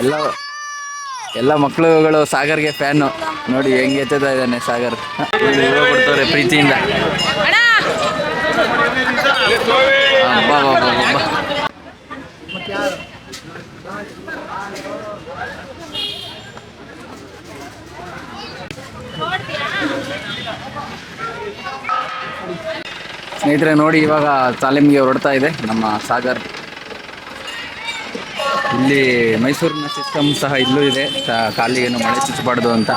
ಎಲ್ಲ ಎಲ್ಲ ಮಕ್ಕಳುಗಳು ಸಾಗರ್ಗೆ ಫ್ಯಾನು ನೋಡಿ ಹೆಂಗ್ ಎತ್ತದ ಇದ್ದಾನೆ ಸಾಗರ್. ಕೊಡ್ತಾರೆ ಪ್ರೀತಿಯಿಂದ. ಸ್ನೇಹಿತರೆ, ನೋಡಿ ಇವಾಗ ತಾಲೀಮಿಗೆ ಹೊರಡ್ತಾ ಇದೆ ನಮ್ಮ ಸಾಗರ್. ಇಲ್ಲಿ ಮೈಸೂರಿನ ಸಿಸ್ಟಮ್ ಸಹ ಇಲ್ಲೂ ಇದೆ. ಕಾಲಿಗೇನು ಮಳೆ ಚುಚ್ಚಬಾರ್ದು ಅಂತ.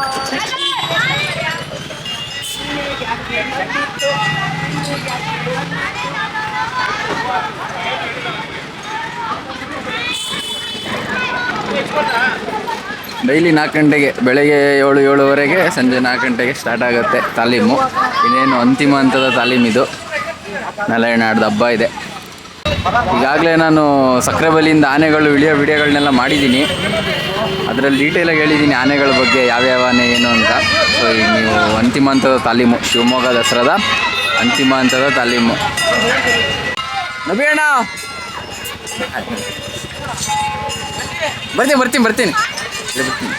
ಡೈಲಿ ನಾಲ್ಕು ಗಂಟೆಗೆ, ಬೆಳಗ್ಗೆ ಏಳು, ಏಳುವರೆಗೆ ಸಂಜೆ ನಾಲ್ಕು ಗಂಟೆಗೆ ಸ್ಟಾರ್ಟ್ ಆಗುತ್ತೆ ತಾಲೀಮು. ಇನ್ನೇನು ಅಂತಿಮ ಹಂತದ ತಾಲೀಮಿದು. ನಾಡ್ದು ಹಬ್ಬ ಇದೆ. ಈಗಾಗಲೇ ನಾನು ಸಕ್ಕರೆ ಬಲಿಯಿಂದ ಆನೆಗಳು, ಇಳಿಯೋ ವಿಡಿಯೋಗಳನ್ನೆಲ್ಲ ಮಾಡಿದ್ದೀನಿ. ಅದರಲ್ಲಿ ಡೀಟೇಲಾಗಿ ಹೇಳಿದ್ದೀನಿ ಆನೆಗಳ ಬಗ್ಗೆ ಯಾವ್ಯಾವ ಆನೆ ಏನು ಅಂತ. ಸೊ ಈಗ ನೀವು ಅಂತಿಮ ಹಂತದ ತಾಲೀಮು, ಶಿವಮೊಗ್ಗ ದಸರಾದ ಅಂತಿಮ ಹಂತದ ತಾಲೀಮು. ನಬಿಯಣ್ಣ ಬರ್ತೀನಿ ಬರ್ತೀನಿ ಬರ್ತೀನಿ ಬರ್ತೀನಿ.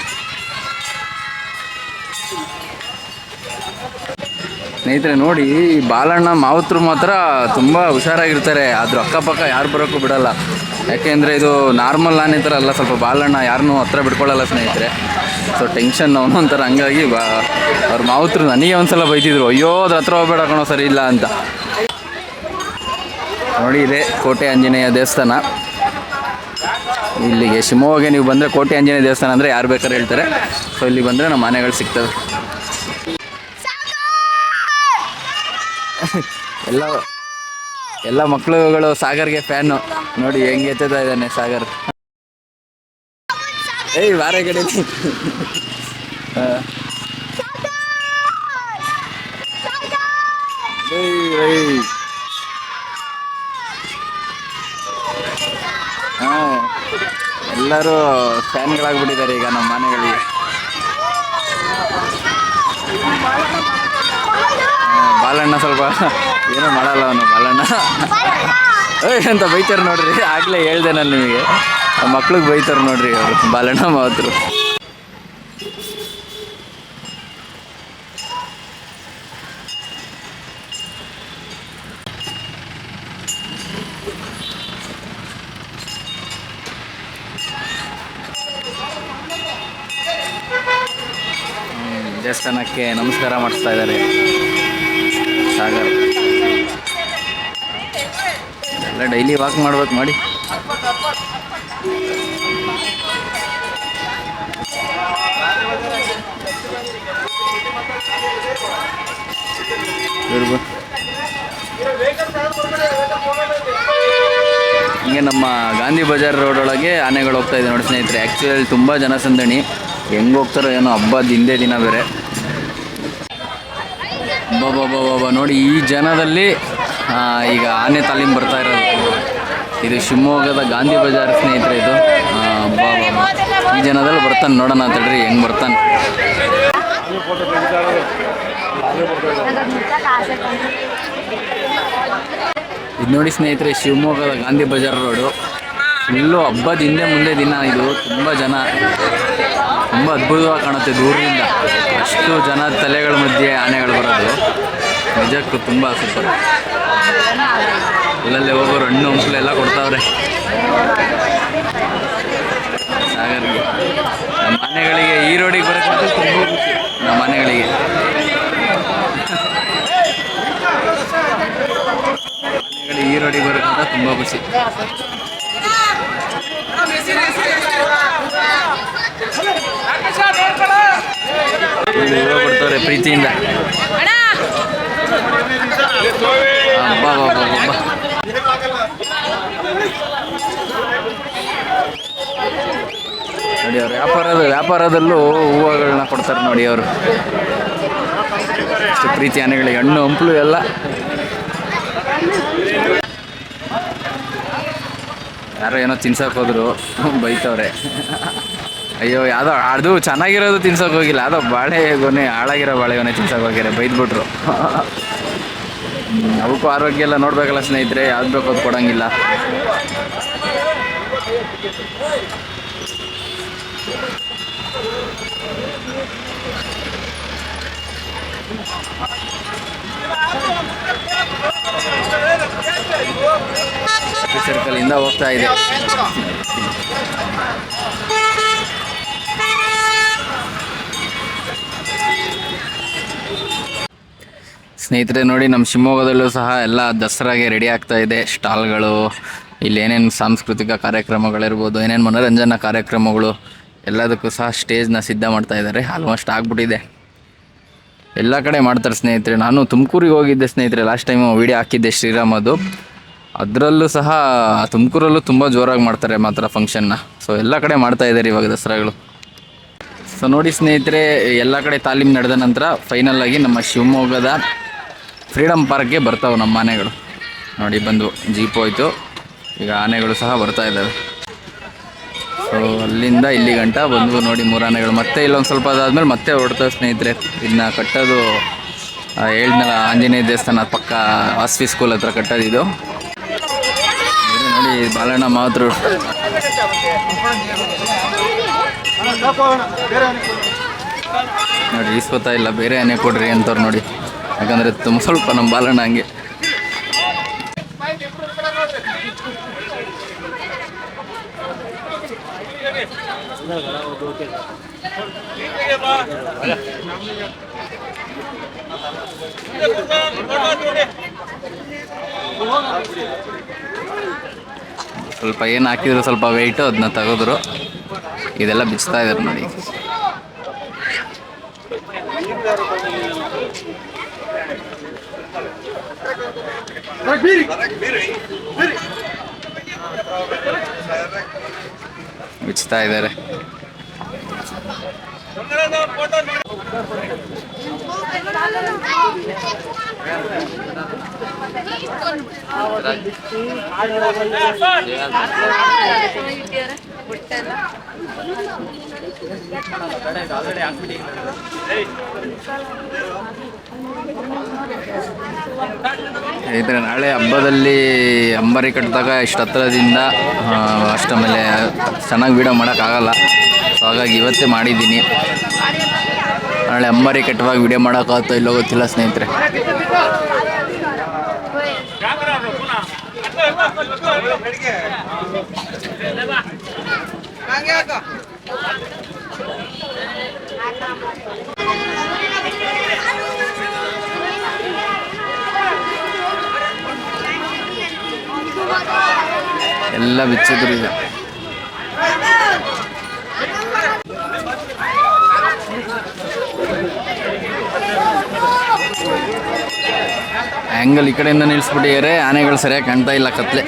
ಸ್ನೇಹಿತರೆ, ನೋಡಿ, ಈ ಬಾಲಣ್ಣ ಮಾವುತರು ಮಾತ್ರ ತುಂಬ ಹುಷಾರಾಗಿರ್ತಾರೆ. ಆದರೂ ಅಕ್ಕಪಕ್ಕ ಯಾರು ಬರೋಕ್ಕೂ ಬಿಡಲ್ಲ. ಯಾಕೆಂದರೆ ಇದು ನಾರ್ಮಲ್ ಆನೆ ಥರ ಅಲ್ಲ, ಸ್ವಲ್ಪ ಬಾಲಣ್ಣ ಯಾರನ್ನೂ ಹತ್ರ ಬಿಡ್ಕೊಳ್ಳಲ್ಲ ಸ್ನೇಹಿತರೆ. ಸೊ ಟೆನ್ಷನ್ ಅವನು ಒಂಥರ ಹಂಗಾಗಿ ಬಾ, ಅವ್ರ ಮಾವುತರು ನನಗೆ ಒಂದ್ಸಲ ಬೈತಿದ್ರು. ಅಯ್ಯೋ, ಅದ್ರ ಹತ್ರ ಹೋಗ್ಬೇಡ ಕಣೋ, ಸರಿ ಇಲ್ಲ ಅಂತ. ನೋಡಿ, ಇದೆ ಕೋಟೆ ಆಂಜನೇಯ ದೇವಸ್ಥಾನ. ಇಲ್ಲಿಗೆ ಶಿವಮೊಗ್ಗಗೆ ನೀವು ಬಂದರೆ ಕೋಟೆ ಆಂಜನೇಯ ದೇವಸ್ಥಾನ ಅಂದರೆ ಯಾರು ಬೇಕಾದ್ರೆ ಹೇಳ್ತಾರೆ. ಸೊ ಇಲ್ಲಿ ಬಂದರೆ ನಮ್ಮ ಮನೆಗಳು ಸಿಗ್ತವೆ. ಎಲ್ಲ ಎಲ್ಲ ಮಕ್ಕಳುಗಳು ಸಾಗರ್ಗೆ ಫ್ಯಾನು ನೋಡಿ ಹೆಂಗೆ ಎತ್ತಾ ಇದ್ದಾನೆ ಸಾಗರ್. ಏಯ್ ವಾರ ಕಡೆ ಎಲ್ಲರೂ ಫ್ಯಾನ್ಗಳಾಗ್ಬಿಟ್ಟಿದ್ದಾರೆ ಈಗ ನಮ್ಮ ಮನೆಗಳಿಗೆ. ಬಾಲಣ್ಣ ಸ್ವಲ್ಪ ಏನೂ ಮಾಡಲ್ಲ ಅವನು, ಬಾಲಣ್ಣ. ಅಂತ ಬೈತಾರೆ ನೋಡ್ರಿ. ಆಗ್ಲೇ ಹೇಳ್ದೆ ನಾನು ನಿಮಗೆ. ಮಕ್ಳಿಗೆ ಬೈತಾರೆ ನೋಡ್ರಿ ಅವರು. ಬಾಲಣ್ಣ ಮಾತ್ರ. ದೇವಸ್ಥಾನಕ್ಕೆ ನಮಸ್ಕಾರ ಮಾಡಿಸ್ತಾ ಇದ್ದಾರೆ. ಸಾಗರ್. ಎಲ್ಲ ಡೈಲಿ ವಾಕ್ ಮಾಡ್ಬೇಕು ಮಾಡಿ. ಹಿಂಗೆ ನಮ್ಮ ಗಾಂಧಿ ಬಜಾರ್ ರೋಡ್ ಒಳಗೆ ಆನೆಗಳು ಹೋಗ್ತಾ ಇದೆ ನೋಡಿ ಸ್ನೇಹಿತರೆ. ಆ್ಯಕ್ಚುಲಿ ತುಂಬ ಜನಸಂದಣಿ. ಹೆಂಗೆ ಹೋಗ್ತಾರೋ ಏನೋ ಹಬ್ಬದ ಹಿಂದೆ ದಿನ ಬೇರೆ. ಬಾಬಾ ನೋಡಿ, ಈ ಜನದಲ್ಲಿ ಈಗ ಆನೆ ತಾಲೀಮ್ ಬರ್ತಾ ಇರೋದು. ಇದು ಶಿವಮೊಗ್ಗದ ಗಾಂಧಿ ಬಜಾರ್ ಸ್ನೇಹಿತರೆ ಇದು. ಬಾಬಾ ಈ ಜನದಲ್ಲಿ ಬರ್ತಾನೆ, ನೋಡೋಣ ಅಂತ ಹೇಳ್ರಿ ಹೆಂಗೆ ಬರ್ತಾನೆ. ಇದು ನೋಡಿ ಸ್ನೇಹಿತರೆ, ಶಿವಮೊಗ್ಗದ ಗಾಂಧಿ ಬಜಾರ್ ರೋಡು. ಫುಲ್ಲು ಹಬ್ಬದ ಹಿಂದೆ ಮುಂದೆ ದಿನ ಇದು. ತುಂಬ ಜನ. ತುಂಬ ಅದ್ಭುತವಾಗಿ ಕಾಣುತ್ತೆ ದೂರದಿಂದ. ಅಷ್ಟು ಜನ ತಲೆಗಳ ಮಧ್ಯೆ ಆನೆಗಳು ಬರೋದು. ನಿಜಕ್ಕೂ ತುಂಬ ಸೂಪರ್ ಅಲ್ಲಲ್ಲಿ ಹೋಗೋರು ಹಣ್ಣು, ಹಂಪಲು ಎಲ್ಲ ಕೊಡ್ತಾವ್ರೆ. ಹಾಗಾಗಿ ನಮ್ಮ ಆನೆಗಳಿಗೆ ಈ ರೋಡಿಗೆ ಬರೋಕ್ಕೆ ತುಂಬ ನಮ್ಮ ಮನೆಗಳಿಗೆ. ಆನೆಗಳಿಗೆ ಈ ರೋಡಿಗೆ ಬರೋಕ್ಕಿಂತ ತುಂಬ ಖುಷಿ ಇಲ್ಲಿ ಪ್ರೀತಿಯಿಂದ. ಬಾ ನೋಡಿ ಅವ್ರು ವ್ಯಾಪಾರದ ವ್ಯಾಪಾರದಲ್ಲೂ ಹೂವುಗಳನ್ನ ಕೊಡ್ತಾರೆ ನೋಡಿ ಅವರು. ಅಷ್ಟು ಪ್ರೀತಿ ಆನೆಗಳಿಗೆ ಹಣ್ಣು ಹಂಪಲು ಎಲ್ಲ. ಯಾರೋ ಏನೋ ತಿನ್ಸಕ್ಕೆ ಹೋದ್ರು ಬೈತವ್ರೆ. ಅಯ್ಯೋ, ಯಾವುದೋ, ಅದು ಚೆನ್ನಾಗಿರೋದು ತಿನ್ಸೋಕೆ ಹೋಗಿಲ್ಲ. ಅದೋ ಬಾಳೆ ಗೊನೆ, ಹಾಳಾಗಿರೋ ಬಾಳೆಗೊನೆ ತಿನ್ಸೋಕೆ ಹೋಗ್ಯಾರೆ ಬೈದ್ಬಿಟ್ರು. ಅವಕ್ಕೂ ಆರೋಗ್ಯ ಎಲ್ಲ ನೋಡ್ಬೇಕಲ್ಲ ಸ್ನೇಹಿತರೆ, ಯಾವ್ದು ಬೇಕು ಅದು ಕೊಡಂಗಿಲ್ಲ. ಇಂದ ಹೋಗ್ತಾ ಇದೆ. ಸ್ನೇಹಿತರೆ, ನೋಡಿ ನಮ್ಮ ಶಿವಮೊಗ್ಗದಲ್ಲೂ ಸಹ ಎಲ್ಲ ದಸರಾಗೆ ರೆಡಿ ಆಗ್ತಾ ಇದೆ. ಸ್ಟಾಲ್ಗಳು, ಇಲ್ಲಿ ಏನೇನು ಸಾಂಸ್ಕೃತಿಕ ಕಾರ್ಯಕ್ರಮಗಳಿರ್ಬೋದು, ಏನೇನು ಮನೋರಂಜನಾ ಕಾರ್ಯಕ್ರಮಗಳು, ಎಲ್ಲದಕ್ಕೂ ಸಹ ಸ್ಟೇಜ್ನ ಸಿದ್ಧ ಮಾಡ್ತಾ ಇದ್ದಾರೆ. ಆಲ್ಮೋಸ್ಟ್ ಆಗ್ಬಿಟ್ಟಿದೆ. ಎಲ್ಲ ಕಡೆ ಮಾಡ್ತಾರೆ ಸ್ನೇಹಿತರೆ. ನಾನು ತುಮಕೂರಿಗೆ ಹೋಗಿದ್ದೆ ಸ್ನೇಹಿತರೆ. ಲಾಸ್ಟ್ ಟೈಮು ವೀಡಿಯೋ ಹಾಕಿದ್ದೆ ಶ್ರೀರಾಮದು ಅದರಲ್ಲೂ ಸಹ ತುಮಕೂರಲ್ಲೂ ತುಂಬ ಜೋರಾಗಿ ಮಾಡ್ತಾರೆ ಮಾತ್ರ ಫಂಕ್ಷನ್ನ ಸೊ ಎಲ್ಲ ಕಡೆ ಮಾಡ್ತಾ ಇದ್ದಾರೆ ಇವಾಗ ದಸರಾಗಳು. ಸೊ ನೋಡಿ ಸ್ನೇಹಿತರೆ, ಎಲ್ಲ ಕಡೆ ತಾಲೀಮು ನಡೆದ ನಂತರ ಫೈನಲ್ ಆಗಿ ನಮ್ಮ ಶಿವಮೊಗ್ಗದ ಫ್ರೀಡಮ್ ಪಾರ್ಕ್ಗೆ ಬರ್ತಾವೆ ನಮ್ಮ ಆನೆಗಳು ನೋಡಿ, ಬಂದು ಜೀಪ್ ಹೋಯ್ತು. ಈಗ ಆನೆಗಳು ಸಹ ಬರ್ತಾ ಇದ್ದಾವೆ. ಸೊ ಅಲ್ಲಿಂದ ಇಲ್ಲಿ ಗಂಟ ಬಂದು ನೋಡಿ ಮೂರು ಆನೆಗಳು. ಮತ್ತೆ ಇಲ್ಲೊಂದು ಸ್ವಲ್ಪ ಅದಾದ್ಮೇಲೆ ಮತ್ತೆ ಹೊಡ್ತಾವೆ ಸ್ನೇಹಿತರೆ. ಇದನ್ನ ಕಟ್ಟೋದು ಹೇಳ್ದ್ನಲ್ಲ ಆಂಜನೇಯ ದೇವಸ್ಥಾನ ಪಕ್ಕ ಆಸ್ವಿ ಸ್ಕೂಲ್ ಹತ್ರ ಕಟ್ಟೋದಿದು ನೋಡಿ ಬಾಲಣ್ಣ ಮಾತೃ ನೋಡಿ, ಈಸ್ಕೋತಾ ಇಲ್ಲ, ಬೇರೆ ಆನೆ ಕೊಡ್ರಿ ಅಂತವ್ರು ನೋಡಿ. ಯಾಕಂದ್ರೆ ತುಂಬ ಸ್ವಲ್ಪ ನಮ್ಮ ಬಾಲಣ್ಣ ಹಂಗೆ. ಸ್ವಲ್ಪ ಏನು ಹಾಕಿದ್ರು ಸ್ವಲ್ಪ ವೆಯ್ಟು ಅದನ್ನ ತೆಗೆದ್ರು. ಇದೆಲ್ಲ ಬಿಚ್ತಾ ಇದ್ದಾರೆ ನೋಡಿ. ಬಿಚ್ತಾ ಇದ್ದಾರೆ ಸ್ನೇಹಿತರೆ, ನಾಳೆ ಹಬ್ಬದಲ್ಲಿ ಅಂಬಾರಿ ಕಟ್ಟಿದಾಗ ಇಷ್ಟು ಹತ್ರದಿಂದ ಅಷ್ಟಮೇಲೆ ಚೆನ್ನಾಗಿ ವೀಡಿಯೋ ಮಾಡೋಕ್ಕಾಗಲ್ಲ. ಸೊ ಹಾಗಾಗಿ ಇವತ್ತೇ ಮಾಡಿದ್ದೀನಿ. ನಾಳೆ ಅಂಬಾರಿ ಕಟ್ಟುವಾಗ ವೀಡಿಯೋ ಮಾಡೋಕ್ಕಾಗುತ್ತೋ ಇಲ್ಲೋ ಗೊತ್ತಿಲ್ಲ ಸ್ನೇಹಿತರೆ. ಎಲ್ಲ ಬಿಚ್ಚಿದ್ರು ಈಗ. ಆ್ಯಂಗಲ್ ಈ ಕಡೆಯಿಂದ ನಿಲ್ಲಿಸ್ಬಿಟ್ಟಿದ್ದಾರೆ ಆನೆಗಳು ಸರಿಯಾಗಿ ಕಾಣ್ತಾ ಇಲ್ಲ ಕತ್ಲೆ.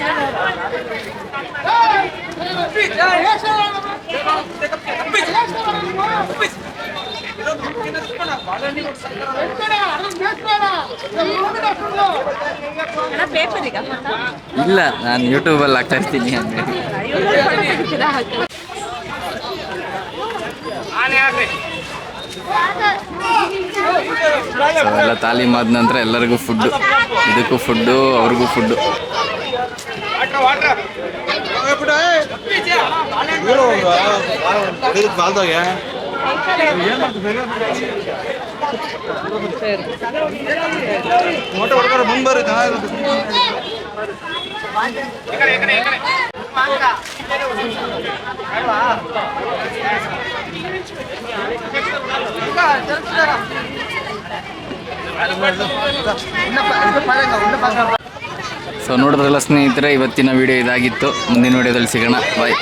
ಇಲ್ಲ ನಾನು ಯೂಟ್ಯೂಬಲ್ಲಿ ಹಾಕ್ತಾ ಇರ್ತೀನಿ ಅಂದರೆ ಎಲ್ಲ ತಾಲೀಮ್ ಆದ ನಂತರ ಎಲ್ಲರಿಗೂ ಫುಡ್ಡು ಇದಕ್ಕೂ ಫುಡ್ಡು ಅವ್ರಿಗೂ ಫುಡ್ಡು ಬಾಲ್ದಾಗೆ ಸೊ ನೋಡಿದ್ರಲ್ಲ ಸ್ನೇಹಿತರೆ ಇವತ್ತಿನ ವಿಡಿಯೋ ಇದಾಗಿತ್ತು. ಮುಂದಿನ ವಿಡಿಯೋದಲ್ಲಿ ಸಿಗೋಣ. ಬಾಯ್